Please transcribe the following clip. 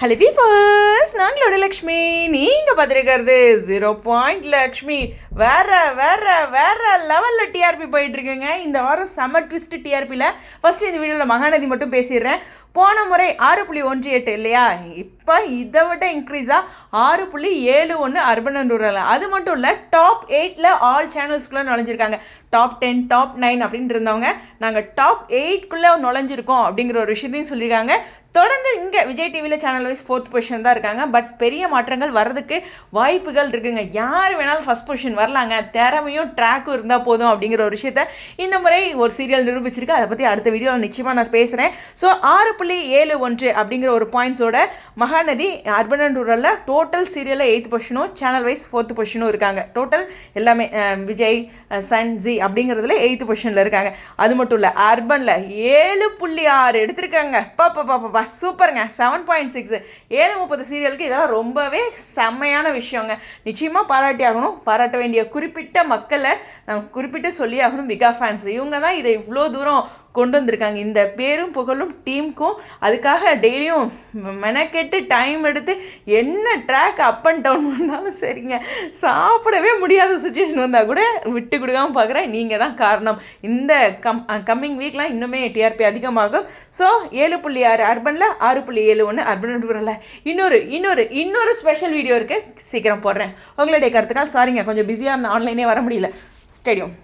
Hello first நான் லக்ஷ்மி. நீங்கள் பார்த்துருக்கிறது zero point Lakshmi. வேற வேற வேற லெவலில் டிஆர்பி போயிட்டுருக்குங்க. இந்த வாரம் செம ட்விஸ்ட் டிஆர்பியில் ஃபஸ்ட்டு இந்த வீடியோவில் மகாநதி மட்டும் பேசிடுறேன். போன முறை ஆறு புள்ளி ஒன்று எட்டு இல்லையா? இப்போ இதை விட இன்க்ரீஸாக ஆறு புள்ளி ஏழு ஒன்று அர்பன் அண்ட் ரூரல் அது மட்டும் இல்லை டாப் எயிட்டில் ஆல் சேனல்ஸ்குள்ளே நுழைஞ்சிருக்காங்க. டாப் டென் டாப் நைன் அப்படின்ட்டு இருந்தவங்க நாங்கள் டாப் எயிட்குள்ளே நுழைஞ்சிருக்கோம் அப்படிங்கிற ஒரு விஷயத்தையும் சொல்லியிருக்காங்க. தொடர்ந்து இங்கே விஜய் டிவியில் சேனல் வைஸ் ஃபோர்த் பொசிஷன் தான் இருக்காங்க. பட் பெரிய மாற்றங்கள் வர்றதுக்கு வாய்ப்புகள் இருக்குங்க. யார் வேணாலும் ஃபஸ்ட் பொசிஷன் வரலாங்க. திறமையும் ட்ராக்கும் இருந்தால் போதும் அப்படிங்கிற ஒரு விஷயத்த இந்த முறை ஒரு சீரியல் நிரூபிச்சிருக்கு. அதை பற்றி அடுத்த வீடியோவில் நிச்சயமாக நான் பேசுகிறேன் ஸோ ஆறு புள்ளி ஏழு ஒன்று அப்படிங்கிற ஒரு பாயிண்ட்ஸோட மகாநதி அர்பன் அண்ட் ரூரலில் டோட்டல் சீரியலில் எயித் பொசிஷனும் சேனல் வைஸ் ஃபோர்த் பொசிஷனும் இருக்காங்க. டோட்டல் எல்லாமே விஜய் சன் ஜி அப்படிங்கிறதுல எயித்து பொசிஷனில் இருக்காங்க. அது மட்டும் இல்லை அர்பனில் ஏழு புள்ளி ஆறு எடுத்திருக்காங்க. பாப்பா பாப்பா சூப்பருங்க. செவன் பாயிண்ட் சிக்ஸ் ஏழு முப்பது சீரியலுக்கு இதெல்லாம் ரொம்பவே செம்மையான விஷயங்க. நிச்சயமாக பாராட்டி ஆகணும் பாராட்ட வேண்டிய குறிப்பிட்ட மக்களை நான் குறிப்பிட்டு சொல்லி ஆகணும் பிகா ஃபேன்ஸ் இவங்க தான் இதை இவ்வளோ தூரம் கொண்டு வந்திருக்காங்க. இந்த பேரும் புகழும் டீமுக்கும் அதுக்காக டெய்லியும் மெனக்கெட்டு டைம் எடுத்து என்ன ட்ராக் அப் அண்ட் டவுன் வந்தாலும் சரிங்க. சாப்பிடவே முடியாத சுச்சுவேஷன் வந்தால் கூட விட்டு கொடுக்காம பார்க்குறேன் நீங்கள் தான் காரணம். இந்த கம் கம்மிங் வீக்லாம் இன்னுமே டிஆர்பி அதிகமாகும். ஸோ ஏழு புள்ளி ஆறு அர்பனில் ஆறு புள்ளி ஏழு ஒன்று அர்பன் டூரில் இன்னொரு இன்னொரு இன்னொரு ஸ்பெஷல் வீடியோ இருக்குது சீக்கிரம் போடுறேன். உங்களுடைய கருத்துக்கால் சாரிங்க கொஞ்சம் பிஸியாக இருந்தேன் ஆன்லைனே வர முடியல. ஸ்டேடியம்